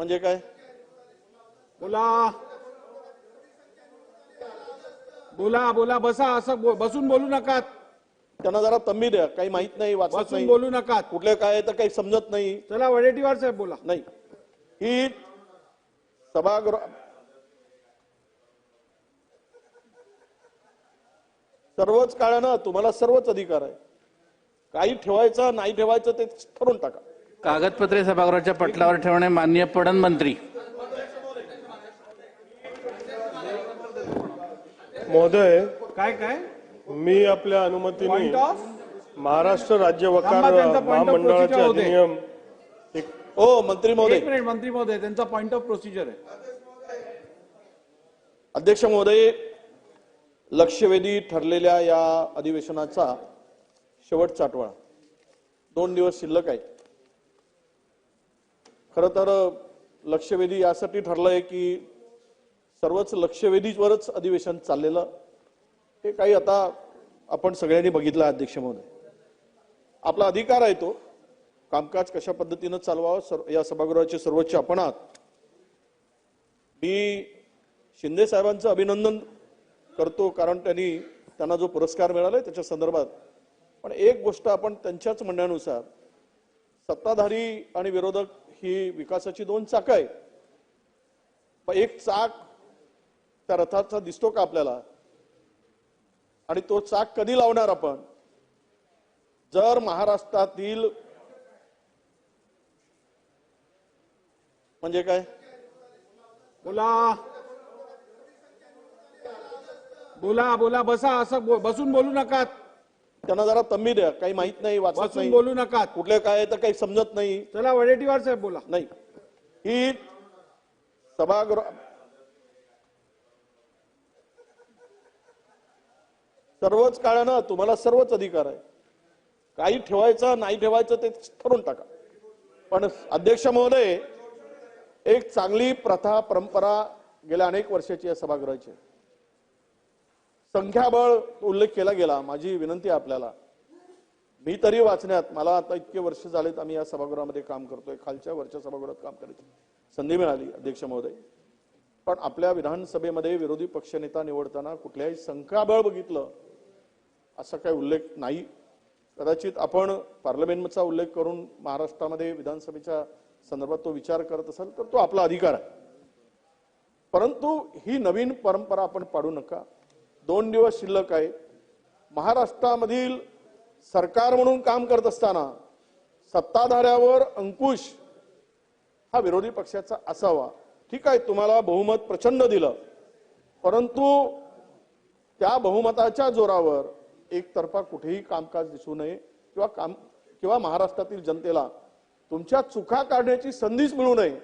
म्हणजे काय? बोला. बोला बोला बसा असं बो- बसून बोलू नका त्यांना जरा तंबी द्या काही माहीत नाही वाचत बसून नाही. बोलू नका कुठले काय आहे तर काही समजत नाही. चला वडेट्टीवार साहेब बोला. नाही. ही सभागृह सर्वच काळानं तुम्हाला सर्वच अधिकार आहे. काही ठेवायचं नाही ठेवायचं ते ठरवून टाका. कागदपत्रे सभागृहाच्या पटलावर ठेवणे मान्य पडन मंत्री महोदय काय काय? मी आपल्या अनुमतीने महाराष्ट्र राज्य वकार महामंडळाचे. अधिनियम एक हो मंत्री एक महोदय मिनिट मंत्री महोदय त्यांचा पॉइंट ऑफ प्रोसिजर आहे. अध्यक्ष महोदय लक्षवेधी ठरलेल्या या अधिवेशनाचा शेवटचा आठवडा. दोन दिवस शिल्लक आहे. खर तर लक्षवेधी यासाठी ठरलंय की सर्वच लक्षवेधीवरच अधिवेशन चाललेलं हे काही आता आपण सगळ्यांनी बघितलं आहे, अध्यक्ष महोदय. आपला अधिकार आहे तो कामकाज कशा पद्धतीनं चालवावं सर्व या सभागृहाचे सर्वोच्च आपण आहात मी शिंदे साहेबांचं अभिनंदन करतो कारण त्यांनी त्यांना जो पुरस्कार मिळालाय त्याच्या संदर्भात. पण एक गोष्ट आपण त्यांच्याच म्हणण्यानुसार सत्ताधारी आणि विरोधक ही विकासाची दोन चाकं आहे पण एक चाक त्या रथाचा दिसतो का आपल्याला? आणि तो चाक कधी लावणार आपण? जर महाराष्ट्रातील म्हणजे काय? बोला. बोला बोला. बसा असं बसून बोलू नका. त्यांना जरा तंबी द्या. काही माहीत नाही वाचत नाही. बोलू नका. कुठले काय तर काही समजत नाही. चला वडेट्टीवार साहेब बोला. नाही. ही सभागृह सर्वच काळानं तुम्हाला सर्वच अधिकार आहे. काही ठेवायचं नाही ठेवायचं ते ठरवून टाका. पण अध्यक्ष महोदय एक चांगली प्रथा परंपरा गेल्या अनेक वर्षाची या सभागृहाची आहे. संख्याबळ उल्लेख केला गेला. माझी विनंती आपल्याला. मी तरी वाचण्यात मला आता इतके वर्ष झालेत आम्ही या सभागृहामध्ये काम करतोय. खालच्या वरच्या सभागृहात काम करायची संधी मिळाली अध्यक्ष महोदय. पण आपल्या विधानसभेमध्ये विरोधी पक्षनेता निवडताना कुठल्याही संख्याबळ बघितलं असा काही उल्लेख नाही. कदाचित आपण पार्लमेंटचा उल्लेख करून महाराष्ट्रामध्ये विधानसभेच्या संदर्भात तो विचार करत असाल तर तो आपला अधिकार आहे. परंतु ही नवीन परंपरा आपण पाडू नका. दोन दिवस शिल्लक आहे. महाराष्ट्रामधील सरकार म्हणून काम करत असताना सत्ताधाऱ्यावर अंकुश हा विरोधी पक्षाचा असावा. ठीक आहे तुम्हाला बहुमत प्रचंड दिलं. परंतु त्या बहुमताच्या जोरावर एकतर्फा कुठेही कामकाज दिसू नये किंवा काम किंवा महाराष्ट्रातील जनतेला तुमच्या चुका काढण्याची संधीच मिळू नये.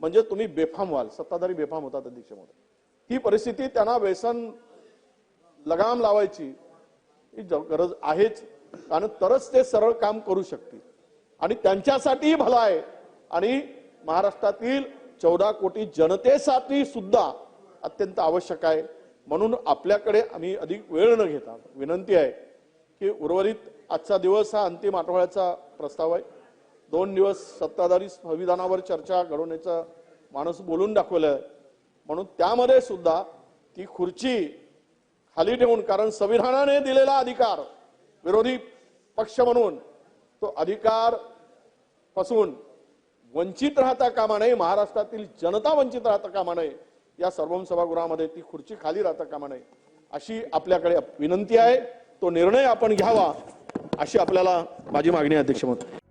म्हणजे तुम्ही बेफाम व्हाल सत्ताधारी बेफाम होतात अध्यक्ष महोदय ही परिस्थिती त्यांना व्यसन लगाम लावायची ही ज- गरज आहेच. कारण तरच ते सरळ काम करू शकतील. आणि त्यांच्यासाठीही भला आहे. आणि महाराष्ट्रातील चौदा कोटी जनतेसाठी सुद्धा अत्यंत आवश्यक आहे. म्हणून आपल्याकडे आम्ही अधिक वेळ न घेता विनंती आहे की उर्वरित आजचा दिवस हा अंतिम आठवड्याचा प्रस्ताव आहे. दोन दिवस सत्ताधारी संविधानावर चर्चा घडवण्याचा माणूस बोलून दाखवलं आहे म्हणून त्यामध्ये सुद्धा ती खुर्ची खाली ठेवून कारण संविधानाने दिलेला अधिकार विरोधी पक्ष म्हणून तो अधिकारपासून वंचित राहता कामा नये महाराष्ट्रातील जनता वंचित राहता कामा नये या सर्वम सभागृहामध्ये ती खुर्ची खाली राहता कामा नये अशी आपल्याकडे विनंती आहे तो निर्णय आपण घ्यावा अशी आपल्याला माझी मागणी अध्यक्ष म्हणतो